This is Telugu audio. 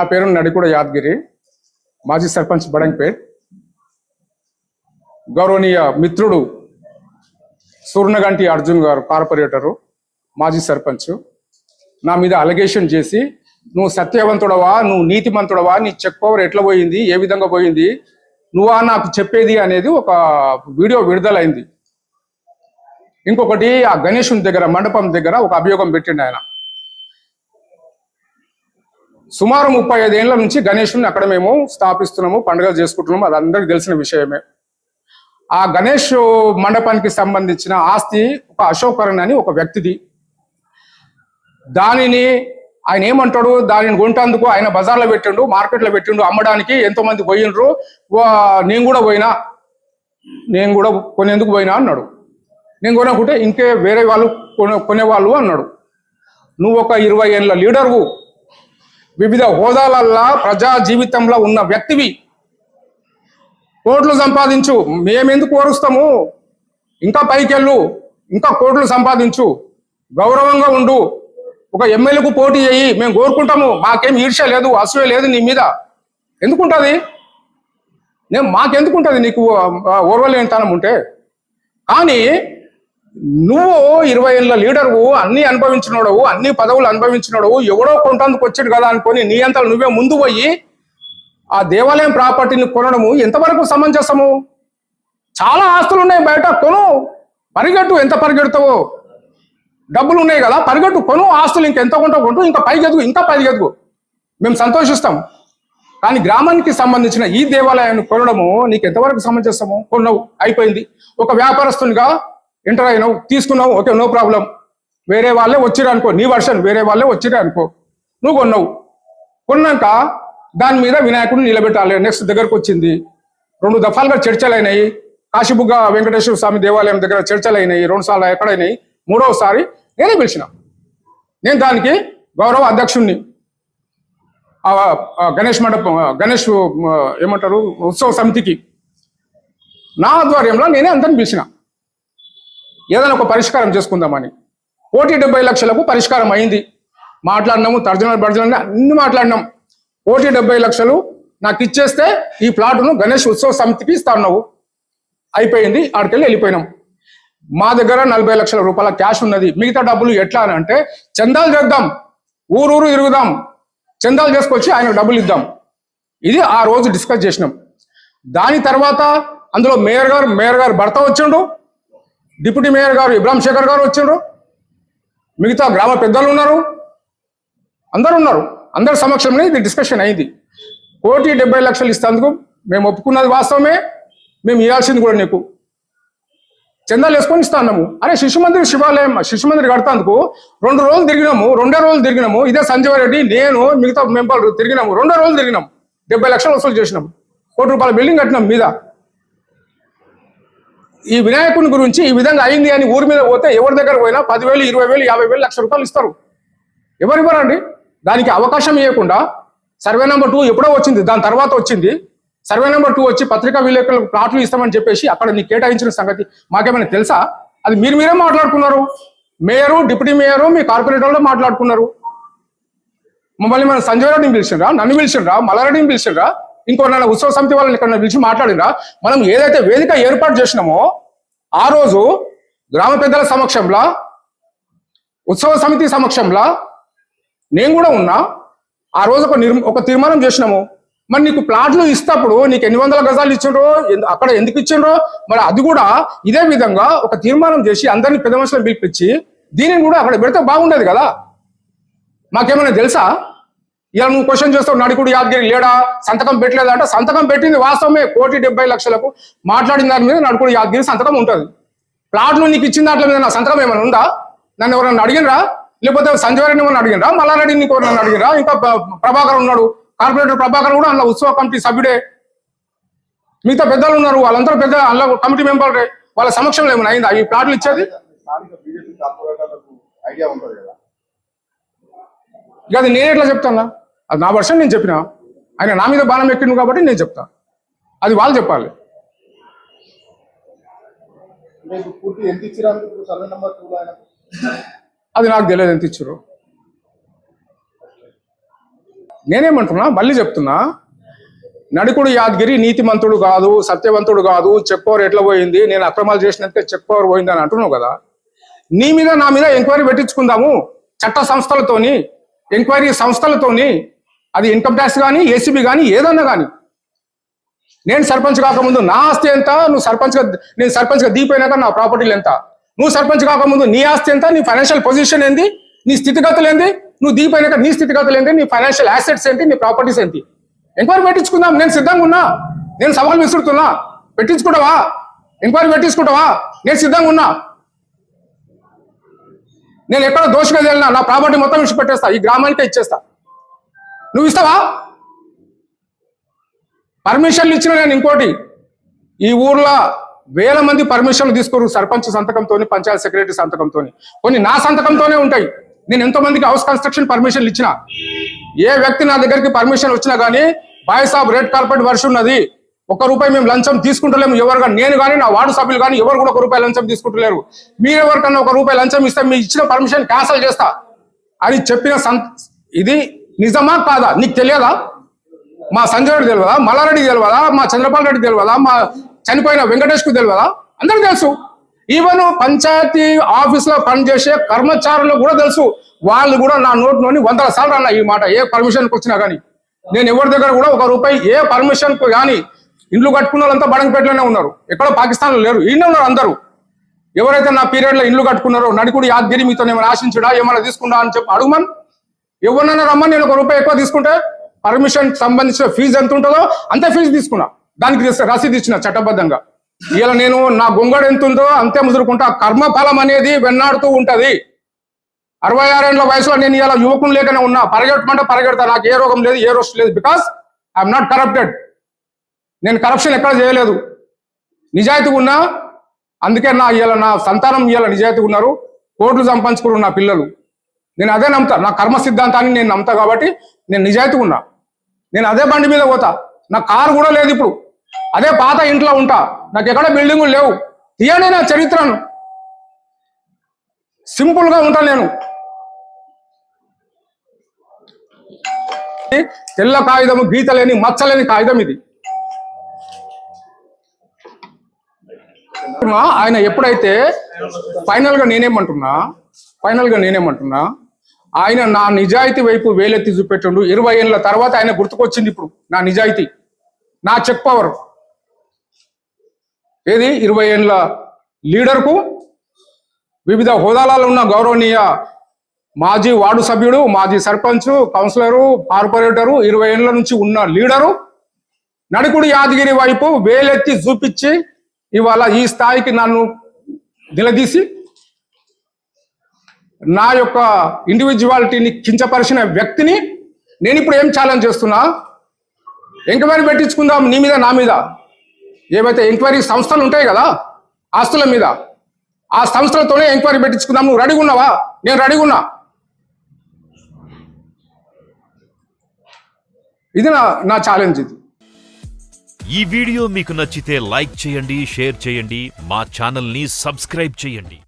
నా పేరు నడికూడ యాదగిరి మాజీ సర్పంచ్ బడంగ్పేట్. గౌరవనీయ మిత్రుడు సూర్ణగంటి అర్జున్ గారు కార్పొరేటరు మాజీ సర్పంచ్. నా మీద అలిగేషన్ చేసి నువ్వు సత్యవంతుడవా? నువ్వు నీతిమంతుడవా? నీ చెక్ పవర్ ఎట్లా పోయింది? ఏ విధంగా పోయింది? నువ్వా నాకు చెప్పేది? అనేది ఒక వీడియో విడుదలైంది. ఇంకొకటి ఆ గణేషుని దగ్గర మండపం దగ్గర ఒక అభియోగం పెట్టిండు ఆయన. సుమారు ముప్పై ఐదేళ్ళ నుంచి గణేషుని అక్కడ మేము స్థాపిస్తున్నాము పండుగలు చేసుకుంటున్నాము అది అందరికి తెలిసిన విషయమే. ఆ గణేష్ మండపానికి సంబంధించిన ఆస్తి ఒక అశోకరణ్ అని ఒక వ్యక్తిది. దానిని ఆయన ఏమంటాడు? దానిని కొంటందుకు ఆయన బజార్లో పెట్టిండు మార్కెట్లో పెట్టిండు అమ్మడానికి ఎంతో మంది పోయినరు. వా- నేను కూడా పోయినా. నేను కూడా కొనేందుకు పోయినా అన్నాడు. నేను కొనకుంటే ఇంకే వేరే వాళ్ళు కొనే కొనేవాళ్ళు అన్నాడు. నువ్వు ఒక ఇరవై ఏళ్ళ లీడర్వు. వివిధ హోదాలల్లా ప్రజా జీవితంలో ఉన్న వ్యక్తివి. కోట్లు సంపాదించు. మేమెందుకు ఓరుస్తాము? ఇంకా పైకెళ్ళు. ఇంకా కోట్లు సంపాదించు. గౌరవంగా ఉండు. ఒక ఎమ్మెల్యేకు పోటీ చేయి. మేము కోరుకుంటాము. మాకేం ఈర్ష్య లేదు అసూయ లేదు నీ మీద. ఎందుకుంటుంది? నేను మాకెందుకుంటుంది నీకు ఓర్వలేని ఓర్వలేనితనం ఉంటే? కానీ నువ్వు ఇరవై ఏళ్ళ లీడర్వు అన్ని అనుభవించినోడవు అన్ని పదవులు అనుభవించినోడవు ఎవడో కొంటందుకు వచ్చాడు కదా అనుకొని నీ అంతా నువ్వే ముందు పోయి ఆ దేవాలయం ప్రాపర్టీని కొనడము ఎంతవరకు సమంజసము? చాలా ఆస్తులు ఉన్నాయి బయట కొను. పరిగెట్టు ఎంత పరిగెడతావు. డబ్బులు ఉన్నాయి కదా పరిగెట్టు కొను. ఆస్తులు ఇంకెంత కొంటావు కొంటూ. ఇంకా పైకి ఎదుగు ఇంకా పైకి ఎదుగు మేము సంతోషిస్తాం. కానీ గ్రామానికి సంబంధించిన ఈ దేవాలయాన్ని కొనడము నీకు ఎంతవరకు సమంజసము? కొన్నావు. అయిపోయింది. ఒక వ్యాపారస్తునిగా ఎంటర్ అయినావు తీసుకున్నావు ఓకే నో ప్రాబ్లం వేరే వాళ్ళే వచ్చిరు అనుకో నీ వర్షన్ వేరే వాళ్ళే వచ్చిరు అనుకో నువ్వు కొన్నావు. కొన్నాక దాని మీద వినాయకుడిని నిలబెట్టాలి. నెక్స్ట్ దగ్గరకు వచ్చింది. రెండు దఫాలుగా చర్చలు అయినాయి కాశీబుగ్గ వెంకటేశ్వర స్వామి దేవాలయం దగ్గర చర్చలు అయినాయి రెండు సార్లు ఎక్కడైనాయి. మూడవసారి నేనే పిలిచిన. నేను దానికి గౌరవ అధ్యక్షుణ్ణి. గణేష్ మండపం గణేష్ ఏమంటారు ఉత్సవ సమితికి. నా ఆధ్వర్యంలో నేనే అందరిని పిలిచిన. ఏదైనా ఒక పరిష్కారం చేసుకుందామని. కోటి డెబ్బై లక్షలకు పరిష్కారం అయింది. మాట్లాడినాము తర్జనలు బర్జనలు అన్ని మాట్లాడినాం. కోటి డెబ్బై లక్షలు నాకు ఇచ్చేస్తే ఈ ప్లాట్ను గణేష్ ఉత్సవ సమితికి ఇస్తా ఉన్నావు అయిపోయింది ఆడికెళ్ళి వెళ్ళిపోయినాం. మా దగ్గర నలభై లక్షల రూపాయల క్యాష్ ఉన్నది. మిగతా డబ్బులు ఎట్లా అని అంటే చందాలు చేద్దాం ఊరూరు ఇరుగుదాం చందాలు చేసుకొచ్చి ఆయన డబ్బులు ఇద్దాం. ఇది ఆ రోజు డిస్కస్ చేసినాం. దాని తర్వాత అందులో మేయర్ గారు మేయర్ గారు భర్త వచ్చిండు. డిప్యూటీ మేయర్ గారు ఇబ్రాహం శేఖర్ గారు వచ్చిండ్రు. మిగతా గ్రామ పెద్దలు ఉన్నారు. అందరు ఉన్నారు. అందరి సమక్షంలో ఇది డిస్కషన్ అయింది. కోటి డెబ్బై లక్షలు ఇస్తేందుకు మేము ఒప్పుకున్నది వాస్తవమే. మేము ఇవ్వాల్సింది కూడా నీకు. చందాలు వేసుకొని ఇస్తాన్నాము. అరే శిశు మందిర్ శివాలయం శిశు మందిర్ కడతాందుకు రెండు రోజులు తిరిగినాము రెండే రోజులు తిరిగినాము. ఇదే సంజయ్ రెడ్డి నేను మిగతా మెంబర్లు తిరిగినాము రెండో రోజులు తిరిగినాము. డెబ్బై లక్షలు వసూలు చేసినాము. కోటి రూపాయల బిల్డింగ్ కట్టినాం మీద. ఈ వినాయకుని గురించి ఈ విధంగా అయింది అని ఊరి మీద పోతే ఎవరి దగ్గర పోయినా పదివేలు ఇరవై వేలు యాభై వేలు లక్ష రూపాయలు ఇస్తారు. ఎవరు ఇవ్వరండి దానికి అవకాశం ఇవ్వకుండా సర్వే నెంబర్ టూ ఎప్పుడో వచ్చింది దాని తర్వాత వచ్చింది. సర్వే నెంబర్ టూ వచ్చి పత్రికా విలేకరులకు ప్లాట్లు ఇస్తామని చెప్పేసి అక్కడ నీకు కేటాయించిన సంగతి మాకేమైనా తెలుసా? అది మీరు మీరే మాట్లాడుకున్నారు. మేయరు డిప్యూటీ మేయరు మీ కార్పొరేటర్లో మాట్లాడుకున్నారు. మమ్మల్ని మన సంజయ్ రెడ్డిని పిలిచిండ్రా నన్ను పిలిచిండ్రా మల్లారెడ్డిని పిలిచిండ్రా? ఇంకో నన్న ఉత్సవ సమితి వాళ్ళని ఇక్కడ పిలిచి మాట్లాడినరా మనం ఏదైతే వేదిక ఏర్పాటు చేసినామో ఆ రోజు గ్రామ పెద్దల సమక్షంలో ఉత్సవ సమితి సమక్షంలో నేను కూడా ఉన్నా. ఆ రోజు ఒక నిర్ ఒక తీర్మానం చేసినాము. మరి నీకు ప్లాట్లు ఇస్తప్పుడు నీకు ఎన్ని వందల గజాలు ఇచ్చిండ్రో ఎందు- అక్కడ ఎందుకు ఇచ్చిండ్రో మరి అది కూడా ఇదే విధంగా ఒక తీర్మానం చేసి అందరినీ పెద్ద మనుషులను పిలిపించి దీనిని కూడా అక్కడ పెడితే బాగుండేది కదా? మాకేమైనా తెలుసా? ఇలా నువ్వు క్వశ్చన్ చేస్తావు నడికుడు యాదగిరి లేడా? సంతకం పెట్టలేదా అంటే సంతకం పెట్టింది వాస్తవమే. కోటి డెబ్బై లక్షలకు మాట్లాడిన దాని మీద నడుకుడు యాదగిరి సంతకం ఉంటుంది. ప్లాట్లు నీకు ఇచ్చిన దాంట్లో మీద నా సంతకం ఏమైనా ఉందా? నన్ను ఎవరైనా అడిగినరా? లేకపోతే సంజయ్ రెడ్డి ఏమైనా అడిగినరా? మల్లారెడ్డి నీకు ఎవరైనా అడిగినరా? ఇంకా ప్ర- ప్రభాకర్ ఉన్నాడు. కార్పొరేటర్ ప్రభాకర్ కూడా అందులో ఉత్సవ కమిటీ సభ్యుడే. మిగతా పెద్దలు ఉన్నారు. వాళ్ళందరూ పెద్ద అందులో కమిటీ మెంబర్లే. వాళ్ళ సమక్షంలో ఏమైనా అయిందా? ఈ ప్లాట్లు ఇచ్చేది? ఇక అది నేను ఎట్లా చెప్తానా? అది నా వర్షన్ నేను చెప్పిన. ఆయన నా మీద బాణం ఎక్కిండు కాబట్టి నేను చెప్తా. అది వాళ్ళు చెప్పాలి. అది నాకు తెలియదు ఎంత ఇచ్చారు నేనేమంటున్నా మళ్ళీ చెప్తున్నా. నడుకుడు యాదగిరి నీతిమంతుడు కాదు సత్యవంతుడు కాదు చెక్ పవర్ ఎట్లా పోయింది నేను అక్రమాలు చేసినందుకే చెక్ పవర్ పోయింది అని అంటున్నావు కదా. నీ మీద నా మీద ఎంక్వైరీ పెట్టించుకుందాము. చట్ట సంస్థలతోని ఎంక్వైరీ సంస్థలతోని అది ఇన్కమ్ ట్యాక్స్ కానీ ఏసీబీ కానీ ఏదన్నా కానీ నేను సర్పంచ్ కాకముందు నా ఆస్తి ఎంత? నువ్వు సర్పంచ్గా నేను సర్పంచ్గా దిగిపోయినాక నా ప్రాపర్టీలు ఎంత? నువ్వు సర్పంచ్ కాకముందు నీ ఆస్తి ఎంత? నీ ఫైనాన్షియల్ పొజిషన్ ఏంది? నీ స్థితిగతులు ఏంది? నువ్వు దిగిపోయినాక నీ స్థితిగతులు ఏంటి నీ ఫైనాన్షియల్ అసెట్స్ ఏంటి? నీ ప్రాపర్టీస్ ఏంటి? ఎంక్వైరీ పెట్టించుకుందాం. నేను సిద్ధంగా ఉన్నా. నేను సవాల్ విసురుతున్నా. పెట్టించుకుంటావా? ఎంక్వైరీ పెట్టించుకుంటావా? నేను సిద్ధంగా ఉన్నా. నేను ఎక్కడ దోషగా వెళ్ళినా నా ప్రాపర్టీ మొత్తం విడిచిపెట్టేస్తా. ఈ గ్రామానికే ఇచ్చేస్తా. నువ్వు ఇస్తావా? పర్మిషన్లు ఇచ్చిన నేను ఇంకోటి. ఈ ఊర్లో వేల మంది పర్మిషన్లు తీసుకోరు సర్పంచ్ సంతకంతో పంచాయత్ సెక్రటరీ సంతకంతో కొన్ని నా సంతకంతోనే ఉంటాయి. నేను ఎంతో మందికి హౌస్ కన్స్ట్రక్షన్ పర్మిషన్లు ఇచ్చిన. ఏ వ్యక్తి నా దగ్గరికి పర్మిషన్ వచ్చినా కానీ బాయ్ సాబ్ రెడ్ కార్పెట్ వర్షం ఉన్నది. ఒక రూపాయి మేము లంచం తీసుకుంటలేము ఎవరు కానీ నేను కానీ నా వార్డు సభ్యులు కానీ ఎవరు కూడా ఒక రూపాయి లంచం తీసుకుంటలేరు. మీరెవరికన్నా ఒక రూపాయి లంచం ఇస్తే మీ ఇచ్చిన పర్మిషన్ క్యాన్సిల్ చేస్తా అని చెప్పిన సంత ఇది నిజమా కాదా? నీకు తెలియదా? మా సంజయ్ తెలియదా? మల్లారెడ్డి తెలియదా? మా చంద్రపాల్ రెడ్డి తెలియదా? మా చనిపోయిన వెంకటేష్కు తెలియదా? అందరికి తెలుసు. ఈవెన్ పంచాయతీ ఆఫీస్లో పనిచేసే కర్మచారులు కూడా తెలుసు. వాళ్ళు కూడా నా నోట్లోని వందల సార్లు అన్న ఈ మాట. ఏ పర్మిషన్ వచ్చినా కానీ. నేను ఎవరి దగ్గర కూడా ఒక రూపాయి ఏ పర్మిషన్కు కానీ ఇండ్లు కట్టుకున్న వాళ్ళంతా బడంగపేటలోనే ఉన్నారు. ఎక్కడో పాకిస్తాన్లో లేరు. ఈయన ఉన్నారు అందరూ. ఎవరైతే నా పీరియడ్లో ఇండ్లు కట్టుకున్నారో నడుకుడు యాద్గిరి మీతో ఏమైనా ఆశించడా? ఏమైనా తీసుకుంటా అని చెప్పి అడుగుమని. ఎవరినైనా రమ్మని నేను ఒక రూపాయి ఎక్కువ తీసుకుంటే పర్మిషన్ సంబంధించిన ఫీజు ఎంత ఉంటుందో అంతే ఫీజు తీసుకున్నా. దానికి రసీదు ఇచ్చిన చట్టబద్ధంగా. ఇలా నేను నా గొంగడు ఎంత ఉందో అంతే ముదురుకుంటా. కర్మఫలం అనేది వెన్నాడుతూ ఉంటది. అరవై ఆరేళ్ళ వయసులో నేను ఇలా యువకుని లేకనే ఉన్నా. పరిగెట్టమంటే పరిగెడతా. నాకు ఏ రోగం లేదు ఏ రోస్ట్ లేదు బికాస్ ఐఎమ్ నాట్ కరప్టెడ్ నేను కరప్షన్ ఎక్కడ చేయలేదు. నిజాయితీగా ఉన్నా. అందుకే నా ఇవాళ నా సంతానం ఇవాళ నిజాయితీగా ఉన్నారు. కోట్లు సంపాదించుకున్నారు నా పిల్లలు. నేను అదే నమ్ముతా. నా కర్మ సిద్ధాంతాన్ని నేను నమ్ముతా కాబట్టి నేను నిజాయితీగా ఉన్నా. నేను అదే బండి మీద పోతా. నా కారు కూడా లేదు ఇప్పుడు. అదే పాత ఇంట్లో ఉంటా. నాకు ఎక్కడ బిల్డింగులు లేవు. తీయండి నా చరిత్రను. సింపుల్గా ఉంటా నేను. తెల్ల కాగితము గీత లేని మచ్చలేని కాగితం ఇది. ఆయన ఎప్పుడైతే ఫైనల్గా నేనేమంటున్నా? ఫైనల్గా నేనేమంటున్నా? ఆయన నా నిజాయితీ వైపు వేలెత్తి చూపెట్టిండు. ఇరవై ఏళ్ళ తర్వాత ఆయన గుర్తుకొచ్చింది ఇప్పుడు నా నిజాయితీ నా చెక్ పవర్. ఏది? ఇరవై ఏళ్ళ లీడర్కు వివిధ హోదాలలో ఉన్న గౌరవనీయ మాజీ వార్డు సభ్యుడు మాజీ సర్పంచ్ కౌన్సిలరు కార్పొరేటరు ఇరవై ఏళ్ళ నుంచి ఉన్న లీడరు నడుకుడు యాదగిరి వైపు వేలెత్తి చూపించి ఇవాళ ఈ స్థాయికి నన్ను నిలదీసి నా యొక్క ఇండివిజువాలిటీని కించపరిచిన వ్యక్తిని నేను ఇప్పుడు ఏం ఛాలెంజ్ చేస్తున్నా? ఎంక్వైరీ పెట్టించుకుందాం నీ మీద నా మీద. ఏవైతే ఎంక్వైరీ సంస్థలు ఉంటాయి కదా ఆస్తుల మీద. ఆ సంస్థలతోనే ఎంక్వైరీ పెట్టించుకుందాం. నువ్వు రెడీగా ఉన్నావా? నేను రెడీగా ఉన్నా. ఇది నా నా ఛాలెంజ్ ఇది. ఈ వీడియో మీకు నచ్చితే లైక్ చేయండి షేర్ చేయండి మా ఛానల్ని సబ్స్క్రైబ్ చేయండి.